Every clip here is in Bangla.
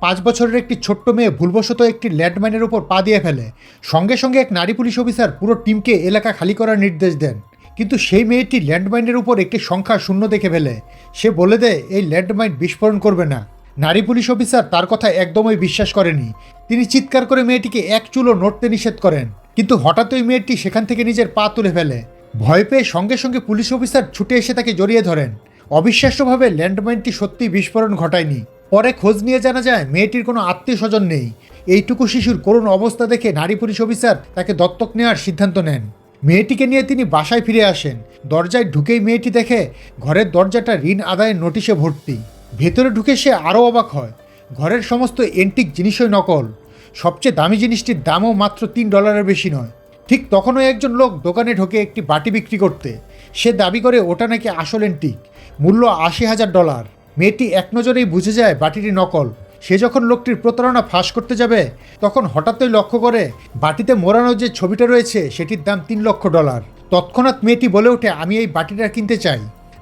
পাঁচ বছরের একটি ছোট্ট মেয়ে ভুলবশত একটি ল্যান্ডমাইনের উপর পা দিয়ে ফেলে। সঙ্গে সঙ্গে এক নারী পুলিশ অফিসার পুরো টিমকে এলাকা খালি করার নির্দেশ দেন। কিন্তু সেই মেয়েটি ল্যান্ডমাইনের উপর একটি সংখ্যা শূন্য দেখে ফেলে। সে বলে দেয়, এই ল্যান্ডমাইন বিস্ফোরণ করবে না। নারী পুলিশ অফিসার তার কথা একদমই বিশ্বাস করেনি। তিনি চিৎকার করে মেয়েটিকে এক চুলো নড়তে নিষেধ করেন। কিন্তু হঠাৎ ওই মেয়েটি সেখান থেকে নিজের পা তুলে ফেলে। ভয় পেয়ে সঙ্গে সঙ্গে পুলিশ অফিসার ছুটে এসে তাকে জড়িয়ে ধরেন। অবিশ্বাস্যভাবে ল্যান্ডমাইনটি সত্যিই বিস্ফোরণ ঘটায়নি। পরে খোঁজ নিয়ে জানা যায়, মেয়েটির কোনো আত্মীয় স্বজন নেই। এইটুকু শিশুর করুণ অবস্থা দেখে নারী পুলিশ অফিসার তাকে দত্তক নেওয়ার সিদ্ধান্ত নেন। মেয়েটিকে নিয়ে তিনি বাসায় ফিরে আসেন। দরজায় ঢুকেই মেয়েটি দেখে ঘরের দরজাটা ঋণ আদায়ের নোটিশে ভর্তি। ভেতরে ঢুকে সে আরও অবাক হয়। ঘরের সমস্ত এন্টিক জিনিসই নকল। সবচেয়ে দামি জিনিসটির দামও মাত্র তিন ডলারের বেশি নয়। ঠিক তখনও একজন লোক দোকানে ঢোকে একটি বাটি বিক্রি করতে। সে দাবি করে, ওটা নাকি আসল এন্টিক। মূল্য আশি হাজার ডলার। মেয়েটি এক নজরেই বুঝে যায় বাটিটি নকল। সে যখন লোকটির প্রতারণা ফাঁস করতে যাবে, তখন হঠাৎই লক্ষ্য করে বাটিতে মোড়ানো যে ছবিটা রয়েছে, সেটির দাম তিন লক্ষ ডলার। তৎক্ষণাৎ মেয়েটি বলে ওঠে, আমি এই বাটিটা কিনতে চাই।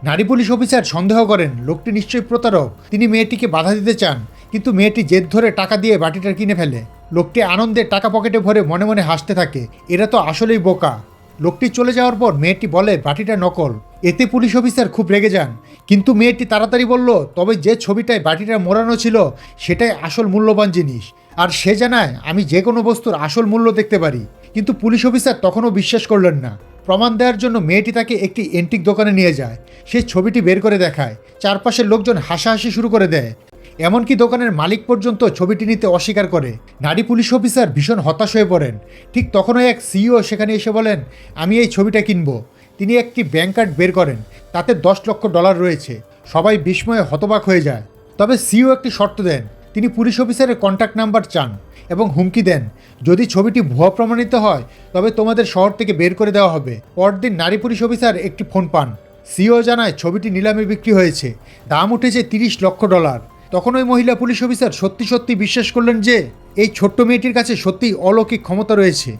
নারী পুলিশ অফিসার সন্দেহ করেন, লোকটি নিশ্চয়ই প্রতারক। তিনি মেয়েটিকে বাধা দিতে চান, কিন্তু মেয়েটি জেদ ধরে টাকা দিয়ে বাটিটা কিনে ফেলে। লোকটি আনন্দে টাকা পকেটে ভরে মনে মনে হাসতে থাকে, এরা তো আসলেই বোকা। লোকটি চলে যাওয়ার পর মেয়েটি বলে, বাটিটা নকল। এতে পুলিশ অফিসার খুব রেগে যান। কিন্তু মেয়েটি তাড়াতাড়ি বলল, তবে যে ছবিটায় বাটিটা মোড়ানো ছিল, সেটাই আসল মূল্যবান জিনিস। আর সে জানায়, আমি যে কোনো বস্তুর আসল মূল্য দেখতে পারি। কিন্তু পুলিশ অফিসার তখনও বিশ্বাস করলেন না। প্রমাণ দেওয়ার জন্য মেয়েটি তাকে একটি এন্টিক দোকানে নিয়ে যায়। সে ছবিটি বের করে দেখায়। চারপাশের লোকজন হাসাহাসি শুরু করে দেয়। এমনকি দোকানের মালিক পর্যন্ত ছবিটি নিতে অস্বীকার করে। নারী পুলিশ অফিসার ভীষণ হতাশ হয়ে পড়েন। ঠিক তখনই এক সিইও সেখানে এসে বলেন, আমি এই ছবিটা কিনব। তিনি একটি ব্যাংক কার্ড বের করেন, তাতে দশ লক্ষ ডলার রয়েছে। সবাই বিস্ময়ে হতবাক হয়ে যায়। তবে সিইও একটি শর্ত দেন, তিনি পুলিশ অফিসারের কন্ট্যাক্ট নাম্বার চান এবং হুমকি দেন, যদি ছবিটি ভুয়া প্রমাণিত হয়, তবে তোমাদের শহর থেকে বের করে দেওয়া হবে। পরদিন নারী পুলিশ অফিসার একটি ফোন পান। সিও জানায়, ছবিটি নিলামে বিক্রি হয়েছে। দাম উঠেছে তিরিশ লক্ষ ডলার। তখন ওই মহিলা পুলিশ অফিসার সত্যি সত্যি বিশ্বাস করলেন যে এই ছোট্ট মেয়েটির কাছে সত্যিই অলৌকিক ক্ষমতা রয়েছে।